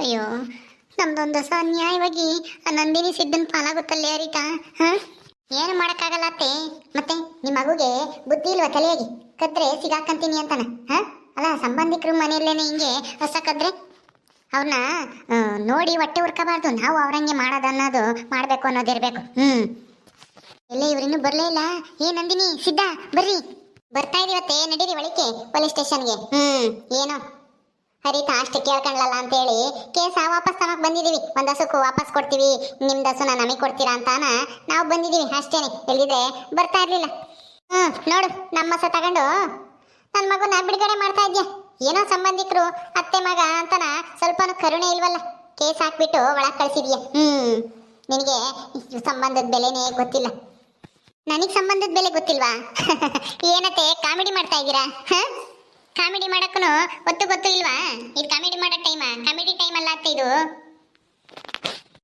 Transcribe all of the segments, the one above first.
ಅಯ್ಯೋ, ನಮ್ದೊಂದು ಹೊಸ ಅನ್ಯಾಯವಾಗಿ ಆ ನಂದಿನಿ ಸಿದ್ದನ್ ಪಾಲಾಗುತ್ತಲ್ಲ ಹರಿತಾ ಹ? ಏನು ಮಾಡಕ್ಕಾಗಲ್ಲ ಅತ್ತೆ. ಮತ್ತೆ ನಿಮ್ಮ ಮಗುಗೆ ಬುದ್ಧಿ ಇಲ್ವಾ ತಲೆಯಾಗಿ? ಕದ್ರೆ ಸಿಗಾಕಂತೀನಿ ಅಂತಾನ, ಹ? ಅಲ್ಲ, ಸಂಬಂಧಿಕರು ಮನೆಯಲ್ಲೇನೆ ಹಿಂಗೆ ಹೊಸ ಕದ್ರೆ? ಅವ್ರನ್ನ ನೋಡಿ ಹೊಟ್ಟೆ ಹುರ್ಕೋಬಾರ್ದು. ನಾವು ಅವ್ರಂಗೆ ಮಾಡೋದು ಅನ್ನೋದು ಮಾಡಬೇಕು ಅನ್ನೋದಿರ್ಬೇಕು ಹ್ಮ್. ಎಲ್ಲ ಇವ್ರಿನ್ನು ಬರಲೇ ಇಲ್ಲ? ಏ, ನಂದಿನಿ, ಸಿದ್ಧ, ಬರ್ರಿ. ಬರ್ತಾ ಇದೀವತ್ತೆ, ನಡೀರಿ ಒಳಿಕೆ ಪೊಲೀಸ್ ಸ್ಟೇಷನ್ಗೆ. ಹ್ಮ್, ಏನೋ? ಹರಿತಾ, ಅಷ್ಟು ಕೇಳ್ಕೊಂಡ್ಲಲ್ಲ ಅಂತೇಳಿ ಕೇಸ ವಾಪಸ್ ತಮಗ್ ಬಂದಿದೀವಿ. ಒಂದ್ ಹಸುಕು ವಾಪಸ್ ಕೊಡ್ತೀವಿ. ನಿಮ್ದು ಹಸುನ ನಮಗೆ ಕೊಡ್ತೀರಾ ಅಂತಾನ ನಾವು ಬಂದಿದ್ದೀವಿ ಅಷ್ಟೇನೆ. ಎಲ್ಲಿದೆ ಬರ್ತಾ ಇರ್ಲಿಲ್ಲ. ಹ್ಮ್, ನೋಡು ನಮ್ಮ ಹಸ ತಗೊಂಡು ನನ್ನ ಮಗುನ ಬಿಡುಗಡೆ ಮಾಡ್ತಾ ಇದ್ಯಾ? ಏನೋ ಸಂಬಂಧಿಕರು, ಅತ್ತೆ ಮಗ ಅಂತನ ಸ್ವಲ್ಪನೂ ಕರುಣೆ ಇಲ್ವಲ್ಲ? ಕೇಸ್ ಹಾಕ್ಬಿಟ್ಟು ಒಳಗ್ ಕಳ್ಸಿದ್ಯಾ? ಹ್ಮ್, ನಿನಗೆ ಸಂಬಂಧದ ಬೆಲೆನೇ ಗೊತ್ತಿಲ್ಲ. ನನಗೆ ಸಂಬಂಧದ ಬೆಲೆ ಗೊತ್ತಿಲ್ವಾ? ಏನತ್ತೆ, ಕಾಮಿಡಿ ಮಾಡ್ತಾ ಇದ್ದೀರಾ? ಹ? ಕಾಮಿಡಿ ಮಾಡಕ್ಕೂ ಗೊತ್ತು ಗೊತ್ತು ಇಲ್ವಾ? ಇದು ಕಾಮಿಡಿ ಮಾಡೋ ಟೈಮಾ? ಕಾಮಿಡಿ ಟೈಮ್ ಅಲ್ಲ ಅತ್ತೆ ಇದು.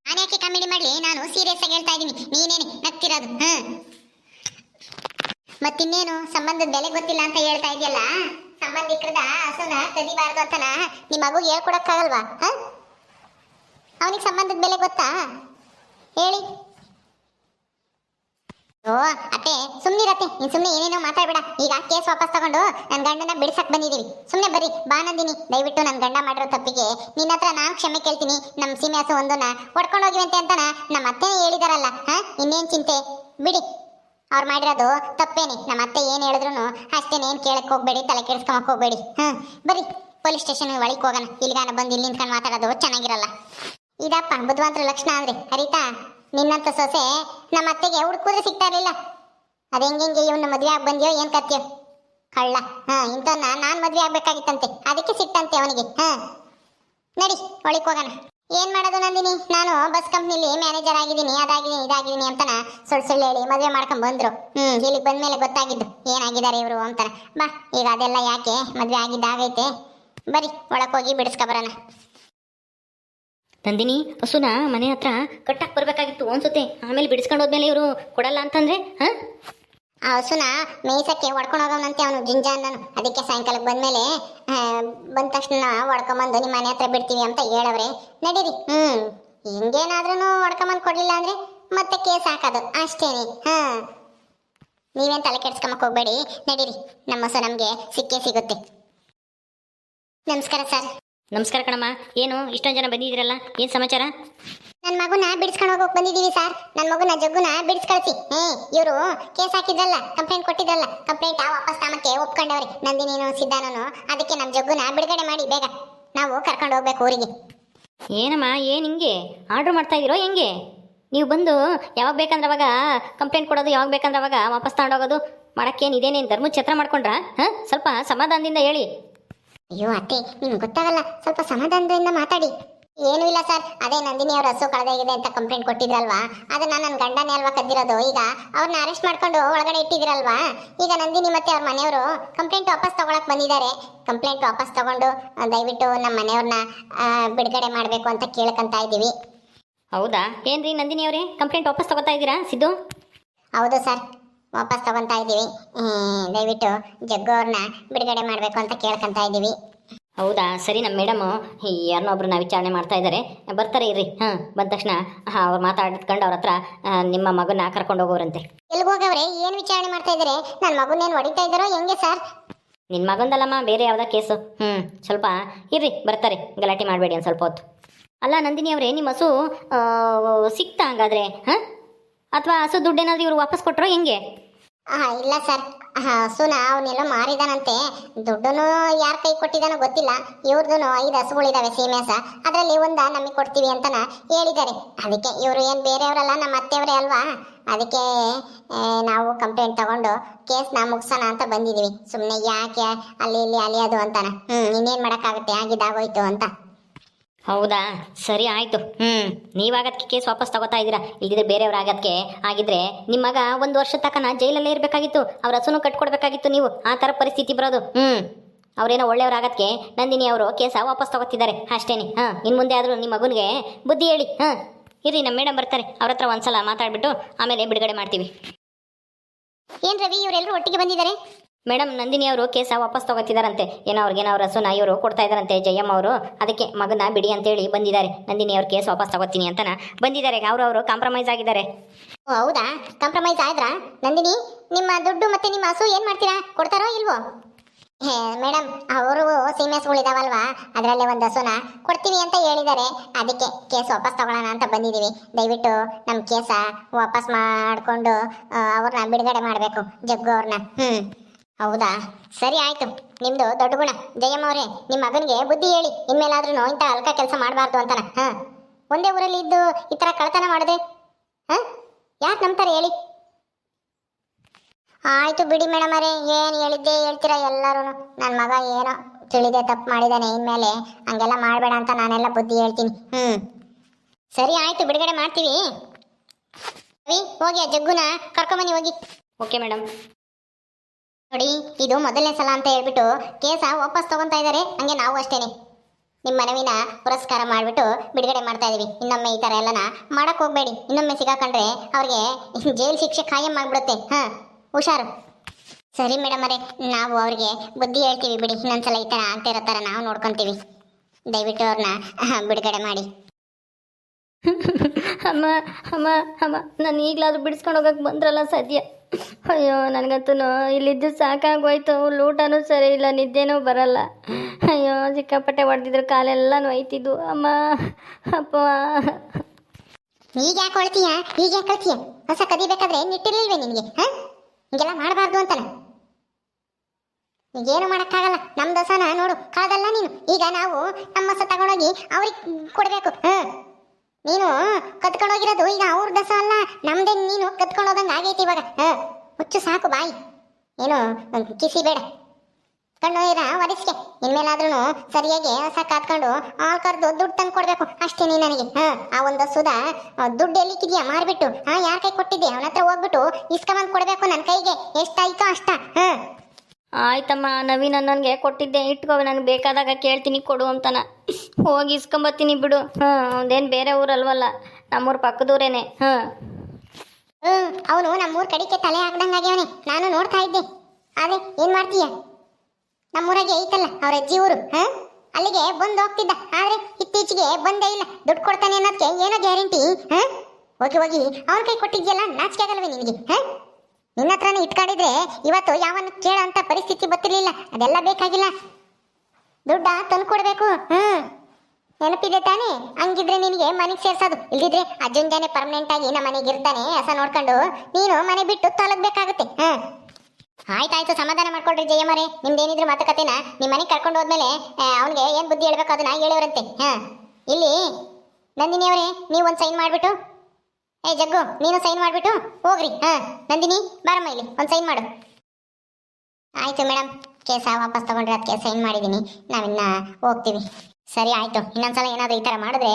ನಾನು ಯಾಕೆ ಕಾಮಿಡಿ ಮಾಡಲಿ? ನಾನು ಸೀರಿಯಸ್ ಆಗಿ ಹೇಳ್ತಾ ಇದ್ದೀನಿ ನೀನೇನೆ, ನಗ್ತಿರೋದು. ಹ. ಮತ್ತಿನ್ನೇನು? ಸಂಬಂಧದ ಬೆಲೆ ಗೊತ್ತಿಲ್ಲ ಅಂತ ಹೇಳ್ತಾ ಇದೆಯಲ್ಲ? ಸಂಬಂಧಿಕರದ ಹಸುನ ಕದಿಬಾರ್ದು ಅಂತನ ನಿಮ್ಮ ಮಗು ಹೇಳ್ಕೊಡಕ್ಕಾಗಲ್ವಾ? ಹ? ಅವನಿಗೆ ಸಂಬಂಧದ ಬೆಲೆ ಗೊತ್ತಾ? ಹೇಳಿ. ಓ, ಅತ್ತೆ ಸುಮ್ನಿರತ್ತೆ ನೀನ್ ಸುಮ್ಮನೆ ಏನೇನೋ ಮಾತಾಡ್ಬೇಡ. ಈಗ ಕೇಸ್ ವಾಪಸ್ ತಗೊಂಡು ನನ್ನ ಗಂಡನ ಬಿಡ್ಸಕ್ ಬಂದಿದೀವಿ ಸುಮ್ನೆ ಬರ್ರಿ, ಬಾ ನಂದಿನಿ. ದಯವಿಟ್ಟು ನನ್ನ ಗಂಡ ಮಾಡಿರೋ ತಪ್ಪಿಗೆ ನಿನ್ನ ಹತ್ರ ನಾನು ಕ್ಷಮೆ ಕೇಳ್ತೀನಿ. ನಮ್ಮ ಸೀಮೆ ಹಸು ಒಂದನ್ನ ಹೊಡ್ಕೊಂಡು ಹೋಗಿವಂತೆ ಅಂತಾನ ನಮ್ಮ ಅತ್ತೆನೇ ಹೇಳಿದಾರಲ್ಲ, ಹಾ? ಇನ್ನೇನ್ ಚಿಂತೆ? ಬಿಡಿ. ಅವ್ರು ಮಾಡಿರೋದು ತಪ್ಪೇನೆ. ನಮ್ಮ ಅತ್ತೆ ಏನ್ ಹೇಳಿದ್ರು ಅಷ್ಟೇನೆ ಏನ್ ಕೇಳಕ್ ಹೋಗ್ಬೇಡಿ, ತಲೆ ಕೆಡಿಸ್ಕೊಂಬಕ್ ಹೋಗ್ಬೇಡಿ. ಹಾಂ, ಬರ್ರಿ. ಪೊಲೀಸ್ ಸ್ಟೇಷನ್ ಒಳಗೆ ಹೋಗೋಣ. ಇಲ್ಲಿಗಾನ ಬಂದು ಇಲ್ಲಿ ನಿಂತ್ಕೊಂಡು ಮಾತಾಡೋದು ಚೆನ್ನಾಗಿರಲ್ಲ. ಇದಪ್ಪ ಬುದ್ಧವಂತರ ಲಕ್ಷಣ ಅಂದ್ರೆ ಹರಿತಾ ನಿನ್ನಂತ ಸೊಸೆ ನಮ್ಮ ಅತ್ತೆಗೆ ಹುಡುಕಿದ್ರೆ ಸಿಗ್ತಾ ಇರಲಿಲ್ಲ. ಅದ ಹೆಂಗೆ ಇವನ್ನ ಮದ್ವೆ ಆಗಿ ಬಂದ್ಯೋ ಏನ್ ಕತ್ಯೋ? ಕಳ್ಳ. ಹಾ, ಇಂಥವ್ನ ನಾನ್ ಮದ್ವೆ ಆಗ್ಬೇಕಾಗಿತ್ತಂತೆ. ಅದಕ್ಕೆ ಸಿಕ್ತಂತೆ ಅವನಿಗೆ. ಹಾ. ನಡಿ ಒಳಕ್ಕೆ ಹೋಗೋಣ. ಏನ್ ಮಾಡೋದು ನಂದಿನಿ? ನಾನು ಬಸ್ ಕಂಪ್ನಿಲಿ ಮ್ಯಾನೇಜರ್ ಆಗಿದ್ದೀನಿ, ಅದಾಗಿದ್ದೀನಿ, ಇದಾಗಿದ್ದೀನಿ ಅಂತಾನ ಸುಳ್ಳು ಸುಳ್ಳು ಹೇಳಿ ಮದುವೆ ಮಾಡ್ಕೊಂಡ್ ಬಂದ್ರು. ಹ್ಮ್, ಇಲ್ಲಿಗೆ ಬಂದ್ಮೇಲೆ ಗೊತ್ತಾಗಿದ್ದು. ಏನಾಗಿದ್ದಾರೆ ಇವರು ಅಂತಾನ. ಬಾ, ಈಗ ಅದೆಲ್ಲ ಯಾಕೆ ಮದ್ವೆ ಆಗಿದ್ದಾಗೈತೆ? ಬರಿ ಒಳಕ್ ಹೋಗಿ ಬಿಡಿಸ್ಕೊಬರೋಣ ನಂದಿನಿ ಹಸುನ ಮನೆ ಹತ್ರ ಕಟ್ಟಾಕ್ ಬರಬೇಕಾಗಿತ್ತು ಅನ್ಸುತ್ತೆ. ಆಮೇಲೆ ಬಿಡಿಸ್ಕೊಂಡು ಹೋದ್ಮೇಲೆ ಇವರು ಕೊಡಲ್ಲ ಅಂತಂದ್ರೆ, ಹಾಂ? ಆ ಹಸುನ ಮೇಯ್ಸಕ್ಕೆ ಹೊಡ್ಕೊಂಡು ಹೋಗೋಣಂತೆ ಅವನು ಜಿಂಜ ಅಂದನು ಅದಕ್ಕೆ ಸಾಯಂಕಾಲಕ್ಕೆ ಬಂದಮೇಲೆ ಬಂದ ತಕ್ಷಣ ಹೊಡ್ಕೊಂಬಂದು ನಿಮ್ಮ ಮನೆ ಹತ್ರ ಬಿಡ್ತೀವಿ ಅಂತ ಹೇಳವ್ರೆ. ನಡೀರಿ. ಹ್ಞೂ ಹಿಂಗೇನಾದ್ರೂ ಹೊಡ್ಕೊಂಬಂದು ಕೊಡಲಿಲ್ಲ ಅಂದ್ರೆ ಮತ್ತೆ ಕೇಸ್ ಹಾಕೋದು. ಅಷ್ಟೇನೆ. ಹಾಂ. ನೀವೇನು ತಲೆ ಕೆಡ್ಸ್ಕೊಂಬಕ್ಕೆ ಹೋಗ್ಬೇಡಿ. ನಡೀರಿ. ನಮ್ಮ ಹಸು ನಮಗೆ ಸಿಕ್ಕೇ ಸಿಗುತ್ತೆ. ನಮಸ್ಕಾರ ಸರ್. ನಮಸ್ಕಾರ ಕಣಮ್ಮ. ಏನು? ಇಷ್ಟೊಂದು ಜನ ಬಂದಿದ್ದೀರಲ್ಲ? ಏನು ಸಮಾಚಾರ? ನನ್ನ ಮಗುನ ಬಿಡಿಸ್ಕೊಂಡು ಹೋಗೋಕೆ ಬಂದಿದ್ದೀವಿ ಸರ್. ನನ್ನ ಮಗುನ ಜಗ್ಗುನ ಬಿಡಿಸ್ಕಳಿಸಿ. ಹೇ ಇವರು ಕೇಸ್ ಹಾಕಿದ್ರಲ್ಲ ಕಂಪ್ಲೇಂಟ್ ಕೊಟ್ಟಿದ್ರಲ್ಲ ಕಂಪ್ಲೇಂಟ್ ಆ ವಾಪಸ್ ತಾಮಕ್ಕೆ ಒಪ್ಕೊಂಡವ್ರಿ. ನಂದಿನೇನು ಸಿದ್ಧಾನನು ಅದಕ್ಕೆ ನಮ್ಮ ಜಗ್ಗುನ ಬಿಡುಗಡೆ ಮಾಡಿ ಬೇಗ. ನಾವು ಕರ್ಕೊಂಡು ಹೋಗ್ಬೇಕು ಊರಿಗೆ. ಏನಮ್ಮ? ಏನು ಹಿಂಗೆ? ಆರ್ಡ್ರ್ ಮಾಡ್ತಾ ಇದ್ದೀರೋ ಹೆಂಗೆ? ನೀವು ಬಂದು ಯಾವಾಗ ಬೇಕಂದ್ರೆ ಅವಾಗ ಕಂಪ್ಲೇಂಟ್ ಕೊಡೋದು ಯಾವಾಗ ಬೇಕಂದ್ರೆ ಅವಾಗ ವಾಪಸ್ ತಗೊಂಡೋಗೋದು. ಮಾಡೋಕ್ಕೇನು ಇದೇನೇನು ಧರ್ಮ ಛತ್ರ ಮಾಡ್ಕೊಂಡ್ರಾ? ಹಾಂ? ಸ್ವಲ್ಪ ಸಮಾಧಾನದಿಂದ ಹೇಳಿ. ಅಯ್ಯೋ ಅತ್ತೆ ನಿಮ್ಗೆ ಗೊತ್ತಾಗಲ್ಲ ಸ್ವಲ್ಪ ಸಮಾಧಾನದಿಂದ ಮಾತಾಡಿ. ಏನೂ ಇಲ್ಲ ಸರ್ ಅದೇ ನಂದಿನಿ ಅವ್ರ ಹಸು ಕಳೆದಾಗಿದೆ ಅಂತ ಕಂಪ್ಲೇಂಟ್ ಕೊಟ್ಟಿದ್ರಲ್ವಾ? ಅದನ್ನ ನನ್ನ ಗಂಡನೇ ಅಲ್ವಾ ಕದ್ದಿರೋದು? ಈಗ ಅವ್ರನ್ನ ಅರೆಸ್ಟ್ ಮಾಡ್ಕೊಂಡು ಒಳಗಡೆ ಇಟ್ಟಿದ್ರಲ್ವಾ? ಈಗ ನಂದಿನಿ ಮತ್ತೆ ಅವ್ರ ಮನೆಯವರು ಕಂಪ್ಲೇಂಟ್ ವಾಪಸ್ ತಗೊಳಕ್ ಬಂದಿದ್ದಾರೆ. ಕಂಪ್ಲೇಂಟ್ ವಾಪಸ್ ತಗೊಂಡು ದಯವಿಟ್ಟು ನಮ್ಮ ಮನೆಯವ್ರನ್ನ ಬಿಡುಗಡೆ ಮಾಡಬೇಕು ಅಂತ ಕೇಳ್ಕೊಂತ ಇದ್ದೀವಿ. ಹೌದಾ? ಏನ್ರಿ ನಂದಿನಿ ಅವರೇ ಕಂಪ್ಲೇಂಟ್ ವಾಪಸ್ ತಗೋತಾ ಇದ್ದೀರಾ ಸಿದ್ದು? ಹೌದು ಸರ್. ವಾಪಸ್ ತಗೊಂತಾ ಇದ್ದೀವಿ. ದಯವಿಟ್ಟು ಜಗ್ಗು ಅವ್ರನ್ನ ಬಿಡುಗಡೆ ಮಾಡಬೇಕು ಅಂತ ಕೇಳ್ಕೊಂತ ಇದ್ದೀವಿ. ಹೌದಾ? ಸರಿ ನಮ್ಮ ಮೇಡಮು. ಯಾರನ್ನೋ ಒಬ್ರನ್ನ ವಿಚಾರಣೆ ಮಾಡ್ತಾ ಇದ್ದಾರೆ. ಬರ್ತಾರೆ ಇರ್ರಿ. ಹಾಂ ಬಂದ ತಕ್ಷಣ ಹಾಂ ಅವ್ರು ಮಾತಾಡ್ಕೊಂಡು ಅವ್ರ ಹತ್ರ ನಿಮ್ಮ ಮಗನ ಕರ್ಕೊಂಡು ಹೋಗೋರಂತೆ. ಎಲ್ಲಿಗೆ ಹೋಗವ್ರೆ? ಏನು ವಿಚಾರಣೆ ಮಾಡ್ತಾ ಇದ್ದಾರೆ? ನನ್ನ ಮಗುನೇನ್ ಹೊಡಿತಾ ಇದ್ದಾರೋ ಹೆಂಗೆ ಸರ್? ನಿನ್ನ ಮಗಂದಲ್ಲಮ್ಮ ಬೇರೆ ಯಾವುದೋ ಕೇಸು. ಹ್ಞೂ ಸ್ವಲ್ಪ ಇರ್ರಿ ಬರ್ತಾರೆ. ಗಲಾಟೆ ಮಾಡಬೇಡಿ ಒಂದು ಸ್ವಲ್ಪ ಹೊತ್ತು. ಅಲ್ಲ ನಂದಿನಿ ಅವರೇ ನಿಮ್ಮ ಹಸು ಸಿಕ್ತಾ ಹಂಗಾದ್ರೆ? ಹಾಂ? ಅಥವಾ ಹಸು ದುಡ್ಡೇನಾದ್ರೂ ಇವ್ರು ವಾಪಸ್ ಕೊಟ್ಟರೋ ಹೆಂಗೆ? ಆ, ಇಲ್ಲ ಸರ್. ಹಸುನ ಅವನೆಲ್ಲೋ ಮಾರಿದಾನಂತೆ. ದುಡ್ಡನ್ನು ಯಾರ ಕೈ ಕೊಟ್ಟಿದಾನೋ ಗೊತ್ತಿಲ್ಲ. ಇವ್ರದ್ದು ಐದು ಹಸುಗಳಿದಾವೆ ಸೀಮೆಸ ಅದ್ರಲ್ಲಿ ಒಂದ ನಮಗೆ ಕೊಡ್ತೀವಿ ಅಂತನ ಹೇಳಿದ್ದಾರೆ. ಅದಕ್ಕೆ ಇವರು ಏನು ಬೇರೆಯವರಲ್ಲ ನಮ್ಮ ಅತ್ತೆಯವರೇ ಅಲ್ವಾ? ಅದಕ್ಕೆ ನಾವು ಕಂಪ್ಲೇಂಟ್ ತಗೊಂಡು ಕೇಸ್ ಕೇಸ್ನ ಮುಗಿಸೋಣ ಅಂತ ಬಂದಿದ್ದೀವಿ ಸುಮ್ಮನೆ ಯಾಕೆ ಅಲ್ಲಿ ಇಲ್ಲಿ ಅಲಿಯೋದು ಅಂತಾನ. ಹ್ಞೂ ಇನ್ನೇನು ಮಾಡೋಕ್ಕಾಗುತ್ತೆ? ಆಗಿದ್ದಾಗೋಯ್ತು ಅಂತ. ಹೌದಾ? ಸರಿ ಆಯಿತು. ಹ್ಞೂ ನೀವಾಗದಕ್ಕೆ ಕೇಸ್ ವಾಪಸ್ ತಗೋತಾ ಇದ್ದೀರಾ? ಇಲ್ದಿದ್ರೆ ಬೇರೆಯವ್ರು ಆಗೋದಕ್ಕೆ ಆಗಿದ್ರೆ ನಿಮ್ಮ ಮಗ ಒಂದು ವರ್ಷ ತಕನ ಜೈಲಲ್ಲೇ ಇರಬೇಕಾಗಿತ್ತು. ಅವ್ರ ಹಸುನು ಕಟ್ಕೊಡ್ಬೇಕಾಗಿತ್ತು ನೀವು. ಆ ತರ ಪರಿಸ್ಥಿತಿ ಬರೋದು. ಹ್ಞೂ ಅವರೇನೋ ಒಳ್ಳೆಯವ್ರಾಗದಕ್ಕೆ ನಂದಿನಿ ಅವರು ಕೇಸ ವಾಪಸ್ ತಗೋತಿದ್ದಾರೆ. ಅಷ್ಟೇನೆ. ಹಾಂ ಇನ್ನು ಮುಂದೆ ಆದರೂ ನಿಮ್ಮ ಮಗನಿಗೆ ಬುದ್ಧಿ ಹೇಳಿ. ಹಾಂ, ಇರ್ರಿ ನಮ್ಮ ಮೇಡಮ್ ಬರ್ತಾರೆ. ಅವ್ರ ಹತ್ರ ಒಂದ್ಸಲ ಮಾತಾಡ್ಬಿಟ್ಟು ಆಮೇಲೆ ಬಿಡುಗಡೆ ಮಾಡ್ತೀವಿ. ಏನ್ ರವಿ ಇವರೆಲ್ಲರೂ ಒಟ್ಟಿಗೆ ಬಂದಿದ್ದಾರೆ? ಮೇಡಮ್, ನಂದಿನಿ ಅವರು ಕೇಸ ವಾಪಸ್ ತಗೋತಿದಾರಂತೆ. ಏನೋ ಅವ್ರಿಗೇನೋ ಅವ್ರ ಹಸುನ ಇವರು ಕೊಡ್ತಾ ಇದಾರಂತೆ. ಜಯಮ್ಮ ಅವರು ಅದಕ್ಕೆ ಮಗನ ಬಿಡಿ ಅಂತೇಳಿ ಬಂದಿದ್ದಾರೆ. ನಂದಿನಿ ಅವ್ರ ಕೇಸ್ ವಾಪಸ್ ತಗೋತೀನಿ ಅಂತನ ಬಂದಿದ್ದಾರೆ. ಅವರು ಅವರು ಕಾಂಪ್ರಮೈಸ್ ಆಗಿದ್ದಾರೆ. ಓ, ಹೌದಾ? ಕಾಂಪ್ರಮೈಸ್ ಆದ್ರಾ? ನಂದಿನಿ, ನಿಮ್ಮ ದುಡ್ಡು ಮತ್ತೆ ನಿಮ್ಮ ಹಸು ಏನ್ ಮಾಡ್ತೀರಾ? ಕೊಡ್ತಾರೋ ಇಲ್ವೋ? ಹೇ, ಮೇಡಮ್, ಅವರು ಸೀಮೆಸ್ಗಳಿದಾವಲ್ವಾ ಅದರಲ್ಲೇ ಒಂದು ಹಸುನ ಕೊಡ್ತೀವಿ ಅಂತ ಹೇಳಿದ್ದಾರೆ. ಅದಕ್ಕೆ ಕೇಸ್ ವಾಪಸ್ ತಗೊಳ್ಳೋಣ ಅಂತ ಬಂದಿದ್ದೀವಿ ದಯವಿಟ್ಟು ನಮ್ಮ ಕೇಸ ವಾಪಸ್ ಮಾಡಿಕೊಂಡು ಅವ್ರನ್ನ ಬಿಡುಗಡೆ ಮಾಡಬೇಕು. ಜಗ್ಗು ಅವ್ರನ್ನ ಹ್ಞೂ ಹೌದಾ? ಸರಿ ಆಯ್ತು. ನಿಮ್ಮದು ದೊಡ್ಡ ಗುಣ. ಜಯಮ್ಮ ಅವರೇ ನಿಮ್ಮ ಮಗನಿಗೆ ಬುದ್ಧಿ ಹೇಳಿ. ಇನ್ಮೇಲಾದ್ರೂ ಇಂಥ ಅಲ್ಕ ಕೆಲಸ ಮಾಡಬಾರ್ದು ಅಂತಾನೆ. ಹಾಂ. ಒಂದೇ ಊರಲ್ಲಿ ಇದ್ದು ಈ ಥರ ಕಳ್ತನ ಮಾಡಿದೆ ಹಾಂ? ಯಾಕೆ ನಂಬ್ತಾರೆ ಹೇಳಿ? ಆಯ್ತು ಬಿಡಿ ಮೇಡಮ್ ಅವರೇ, ಏನು ಹೇಳಿದ್ದೆ ಹೇಳ್ತೀರಾ ಎಲ್ಲರೂ ನನ್ನ ಮಗ ಏನೋ ತಿಳಿದೆ ತಪ್ಪು ಮಾಡಿದ್ದಾನೆ ಇನ್ಮೇಲೆ. ಹಂಗೆಲ್ಲ ಮಾಡಬೇಡ ಅಂತ ನಾನೆಲ್ಲ ಬುದ್ಧಿ ಹೇಳ್ತೀನಿ. ಹ್ಞೂ ಸರಿ ಆಯ್ತು, ಬಿಡುಗಡೆ ಮಾಡ್ತೀವಿ. ಹೋಗಿ ಆ ಜಗ್ಗುನ ಕರ್ಕೊಂಬನ್ನಿ, ಹೋಗಿ. Okay madam. ನೋಡಿ, ಇದು ಮೊದಲನೇ ಸಲ ಅಂತ ಹೇಳ್ಬಿಟ್ಟು ಕೇಸ ವಾಪಸ್ ತಗೊಂತಾ ಇದ್ದಾರೆ. ಹಂಗೆ ನಾವು ಅಷ್ಟೇನೆ. ನಿಮ್ಮ ಮನವಿನ ಪುರಸ್ಕಾರ ಮಾಡಿಬಿಟ್ಟು ಬಿಡುಗಡೆ ಮಾಡ್ತಾ ಇದೀವಿ. ಇನ್ನೊಮ್ಮೆ ಈ ಥರ ಎಲ್ಲನ ಮಾಡಕ್ಕೆ ಹೋಗಬೇಡಿ. ಇನ್ನೊಮ್ಮೆ ಸಿಗಾಕೊಂಡ್ರೆ ಅವ್ರಿಗೆ ಜೈಲ್ ಶಿಕ್ಷೆ ಖಾಯಂ ಆಗ್ಬಿಡುತ್ತೆ. ಹಾಂ, ಹುಷಾರು. ಸರಿ ಮೇಡಮ್ ಅರೇ ನಾವು ಅವ್ರಿಗೆ ಬುದ್ಧಿ ಹೇಳ್ತೀವಿ ಬಿಡಿ. ಇನ್ನೊಂದ್ಸಲ ಈ ಥರ ಆಗ್ತಾ ಇರೋ ಥರ ನಾವು ನೋಡ್ಕೊಂತೀವಿ. ದಯವಿಟ್ಟು ಅವ್ರನ್ನ ಬಿಡುಗಡೆ ಮಾಡಿ. ಅಮ್ಮ ಅಮ್ಮ ಅಮ್ಮ, ನಾನು ಈಗಲಾದ್ರೂ ಬಿಡಿಸ್ಕೊಂಡು ಹೋಗಕ್ಕೆ ಬಂದ್ರಲ್ಲ ಸದ್ಯ. ಅಯ್ಯೋ, ನನಗಂತೂ ಇಲ್ಲಿದ್ದು ಸಾಕಾಗೋಯ್ತು. ಊಟನೂ ಸರಿ ಇಲ್ಲ, ನಿದ್ದೆನೂ ಬರಲ್ಲ. ಅಯ್ಯೋ, ಸಿಕ್ಕಾಪಟ್ಟೆ ಹೊಡೆದಿದ್ರು, ಕಾಲೆಲ್ಲ ನೋಯ್ತಿದ್ದು ಅಮ್ಮ, ಅಪ್ಪ. ಈಗ ಯಾಕೆ ಹೊಳ್ತೀಯ? ಈಗ ಯಾಕೆ ಹೊಸ ಕದಿಬೇಕಾದ್ರೆ ನಿಟ್ಟಿರ್ಲಿಲ್ವೇ ನಿನಗೆ, ಹಾ? ಹಿಂಗೆಲ್ಲ ಮಾಡಬಾರ್ದು ಅಂತಾನೆ. ಈಗೇನು ಮಾಡೋಕ್ಕಾಗಲ್ಲ. ನಮ್ಮ ದಸನ ನೋಡು, ಕಳೆದಲ್ಲ ನೀನು. ಈಗ ನಾವು ನಮ್ಮ ಹೊಸ ತಗೊಂಡೋಗಿ ಅವ್ರಿಗೆ ಕೊಡಬೇಕು ಹ್ಮ್ ನೀನು ಕತ್ಕೊಂಡೋಗಿರೋದು ಈಗ ಅವ್ರ ದಸ ಅಲ್ಲ, ನಮ್ದೇ ನೀನು ಕತ್ಕೊಂಡೋದಂಗೆ ಆಗೈತಿ ಇವಾಗ. ಹುಚ್ಚು ಸಾಕು ಬಾಯಿ. ಏನು ಕಿಸಿ ಬೇಡ. ಕಣ್ಣೋಗಿರ ಒದಿಸ್ಕೆ. ಇನ್ಮೇಲಾದ್ರೂ ಸರಿಯಾಗಿ ಹೊಸ ಕಾತ್ಕೊಂಡು ಹಾಲ್ ಕರ್ದು ದುಡ್ಡು ತಂದು ಕೊಡ್ಬೇಕು. ಅಷ್ಟೇ ನೀ ನನಗೆ. ಹಾ, ಆ ಒಂದು ಸುಧಾ ದುಡ್ಡು ಎಲ್ಲಿಕ್ಕಿದ್ಯಾ? ಮಾರ್ಬಿಟ್ಟು. ಹಾ, ಯಾರ ಕೈ ಕೊಟ್ಟಿದ್ದೆ? ಅವನ ಹತ್ರ ಹೋಗ್ಬಿಟ್ಟು ಇಸ್ಕೊಂಬಂದು ಕೊಡ್ಬೇಕು ನನ್ನ ಕೈಗೆ. ಎಷ್ಟಾಯ್ತೋ ಅಷ್ಟ. ಹಾ. ಆಯ್ತಮ್ಮ, ನವೀನ್ ನನಗೆ ಕೊಟ್ಟಿದ್ದೆ, ಇಟ್ಕೋ, ನನಗೆ ಬೇಕಾದಾಗ ಕೇಳ್ತೀನಿ, ಕೊಡು ಅಂತನ. ಹೋಗಿ ಇಸ್ಕೊಂಬತ್ತೀನಿ ಬಿಡು. ಹ್ಞೂ ಅದೇನು ಬೇರೆ ಊರಲ್ವಲ್ಲ, ನಮ್ಮೂರ ಪಕ್ಕದೂರೇನೆ. ಹ್ಞೂ ಹ್ಮ್, ಅವನು ನಮ್ಮೂರ ಕಡಿಕೆ ತಲೆ ಹಾಕ್ದಂಗಾಗ್ಯವನೆ ನಾನು ನೋಡ್ತಾ ಇದ್ದೆ. ಆದ್ರೆ ಏನು ಮಾಡ್ತೀಯ? ನಮ್ಮೂರಾಗೆ ಐತಲ್ಲ, ಅವ್ರ ಅಜ್ಜಿ ಊರು ಹ ಅಲ್ಲಿಗೆ ಬಂದು ಹೋಗ್ತಿದ್ದ. ಆದ್ರೆ ಇತ್ತೀಚೆಗೆ ಬಂದೇ ಇಲ್ಲ. ದುಡ್ಡು ಕೊಡ್ತಾನೆ ಅನ್ನೋದಕ್ಕೆ ಏನೋ ಗ್ಯಾರಂಟಿ ಹ ಹೋಗಿ ಹೋಗಿ ಅವನ ಕೈ ಕೊಟ್ಟಿದ್ಯಲ್ಲ, ನಾಚಿಕೆ ಆಗಲ್ವೇ ನಿನಗೆ ಹ ನಿನ್ನ ಹತ್ರನೇ ಇಟ್ಕೊಂಡಿದ್ರೆ ಇವತ್ತು ಯಾವನ್ನ ಕೇಳೋ ಅಂತ ಪರಿಸ್ಥಿತಿ ಗೊತ್ತಿರಲಿಲ್ಲ ಅದೆಲ್ಲ ಬೇಕಾಗಿಲ್ಲ. ದುಡ್ಡ ತಂದು ಕೊಡಬೇಕು. ಹ್ಮ್. ನೆನಪಿದೆ ತಾನೇ? ಹಂಗಿದ್ರೆ ನಿನಗೆ ಮನೆಗೆ ಸೇರ್ಸೋದು. ಇಲ್ದಿದ್ರೆ ಅಜ್ಜುಂಜಾನೆ ಪರ್ಮನೆಂಟ್ ಆಗಿ ನಮ್ಮ ಮನೆಗೆ ಇರ್ತಾನೆ ಹಸ ನೋಡ್ಕೊಂಡು ನೀನು ಮನೆ ಬಿಟ್ಟು ತೊಲಗ್ಬೇಕಾಗುತ್ತೆ. ಹಾ ಆಯ್ತಾಯ್ತು, ಸಮಾಧಾನ ಮಾಡ್ಕೊಳ್ರಿ ಜಯಮರೆ ನಿಮ್ದೇನಿದ್ರು ಮಾತುಕತೆನ ನಿಮ್ಮ ಮನೆಗೆ ಕರ್ಕೊಂಡು ಹೋದ್ಮೇಲೆ ಅವನಿಗೆ ಏನು ಬುದ್ಧಿ ಹೇಳ್ಬೇಕು ಅದನ್ನ ಹೇಳಿವ್ರಂತೆ ಹಾಂ ಇಲ್ಲಿ ನಂದಿನಿ ಅವರೇ ನೀವು ಒಂದು ಸೈನ್ ಮಾಡ್ಬಿಟ್ಟು. ಏ ಜಗ್ಗು, ನೀನು ಸೈನ್ ಮಾಡಿಬಿಟ್ಟು ಹೋಗ್ರಿ. ಹಾ, ನಂದಿನಿ, ಬಾರಮ್ಮ ಇಲ್ಲಿ. ಒಂದು ಸೈನ್ ಮಾಡು. ಆಯ್ತು ಮೇಡಮ್ ಕೇಸ ವಾಪಸ್ ತಗೊಂಡ್ರೆ ಅದಕ್ಕೆ ಸೈನ್ ಮಾಡಿದ್ದೀನಿ ನಾವಿನ್ನ ಹೋಗ್ತೀವಿ. ಸರಿ, ಆಯ್ತು. ಇನ್ನೊಂದ್ಸಲ ಏನಾದ್ರೂ ಈ ತರ ಮಾಡಿದ್ರೆ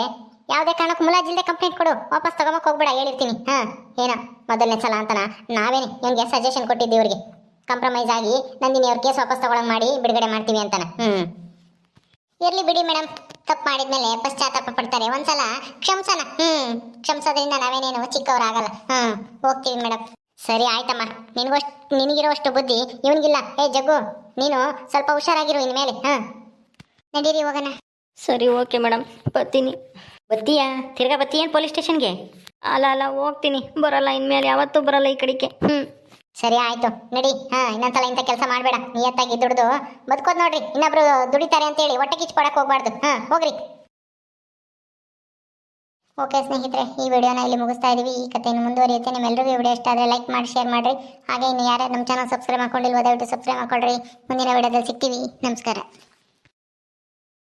ಯಾವುದೇ ಕಾರಣಕ್ಕೂ ಮುಲಾಜಿಲ್ದೆ ಕಂಪ್ಲೇಂಟ್ ಕೊಡು. ವಾಪಸ್ ತಗೊಂಬಕ್ ಹೋಗ್ಬೇಡ, ಹೇಳಿರ್ತೀನಿ. ಹಾ, ಏನೋ ಮೊದಲನೇ ಸಲ ಅಂತನ? ನಾವೇನೆ ನಿಮ್ಗೆ ಸಜೆಷನ್ ಕೊಟ್ಟಿದ್ದೀವಿ ಇವ್ರಿಗೆ. ಕಾಂಪ್ರಮೈಸ್ ಆಗಿ ನಂದಿನಿ ಅವ್ರ ಕೇಸ್ ವಾಪಸ್ ತಗೊಳಂಗ್ ಮಾಡಿ ಬಿಡುಗಡೆ ಮಾಡ್ತೀವಿ ಅಂತಾನೆ? ಹ್ಮ್. ಇರ್ಲಿ ಬಿಡಿ ಮೇಡಮ್, ತಪ್ಪು ಮಾಡಿದ್ಮೇಲೆ ಪಶ್ಚಾತ್ತಾಪ ಪಡ್ತಾರೆ. ಒಂದ್ಸಲ ಕ್ಷಮಸನ. ಹ್ಮ್ ನಾವೇನೇನೋ ನಾವೇನೇನು ಚಿಕ್ಕವರಾಗಲ್ಲ. ಹ್ಮ್, ಹೋಗ್ತೀವಿ ಮೇಡಮ್. ಸರಿ, ಆಯ್ತಮ್ಮ. ನಿನಗೋಷ್ಟು ನಿನಗಿರೋಷ್ಟು ಬುದ್ಧಿ ಇವನಿಗಿಲ್ಲ. ಏ, ಜಗ್ಗು, ನೀನು ಸ್ವಲ್ಪ ಹುಷಾರಾಗಿರು ಇನ್ಮೇಲೆ. ಹಾ. ನಡೀರಿ, ಹೋಗೋಣ. ಸರಿ, ಓಕೆ ಮೇಡಮ್. ಬರ್ತೀನಿ. ಬತ್ತೀಯಾ? ತಿರ್ಗಾ ಬತ್ತೀಯ ಪೊಲೀಸ್ ಸ್ಟೇಷನ್ಗೆ? ಅಲ್ಲ ಅಲ್ಲ, ಹೋಗ್ತೀನಿ. ಬರಲ್ಲ, ಇನ್ಮೇಲೆ ಯಾವತ್ತೂ ಬರಲ್ಲ ಈ ಕಡೆಗೆ. ಹ್ಞೂ ಸರಿ, ಆಯ್ತು. ನಡಿ. ಹಾ, ಇನ್ನೊಂದ್ಸಲ ಇಂಥ ಕೆಲಸ ಮಾಡಬೇಡ. ನಿಯತ್ತಾಗಿ ದುಡ್ದು ಬದುಕೋದ್ ನೋಡ್ರಿ. ಇನ್ನೊಬ್ರು ದುಡಿತಾರೆ ಅಂತೇಳಿ ಹೊಟ್ಟೆ ಪಡಕ್ ಹೋಗ್ಬಾರ್ದು. ಹಾ, ಹೋಗ್ರಿ. ಓಕೆ ಸ್ನೇಹಿತರೆ, ಈ ವಿಡಿಯೋನ ಇಲ್ಲಿ ಮುಗಿಸ್ತಾ ಇದೀವಿ. ಈ ಕಥೆಯನ್ನು ಮುಂದುವರಿಯುತ್ತೆ. ನಿಮ್ಮೆಲ್ಲರಿಗೂ ವಿಡಿಯೋ ಇಷ್ಟ ಆದರೆ ಲೈಕ್ ಮಾಡಿ, ಶೇರ್ ಮಾಡಿರಿ. ಹಾಗೆ ಇನ್ನು ಯಾರ್ಯಾರು ನಮ್ಮ ಚಾನಲ್ ಸಬ್ಸ್ಕ್ರೈಬ್ ಮಾಡ್ಕೊಂಡಿಲ್ವೋ, ದಯವಿಟ್ಟು ಸಬ್ಸ್ಕ್ರೈಬ್ ಮಾಡ್ಕೊಳ್ರಿ. ಮುಂದಿನ ವಿಡಿಯೋದಲ್ಲಿ ಸಿಗ್ತೀವಿ. ನಮಸ್ಕಾರ.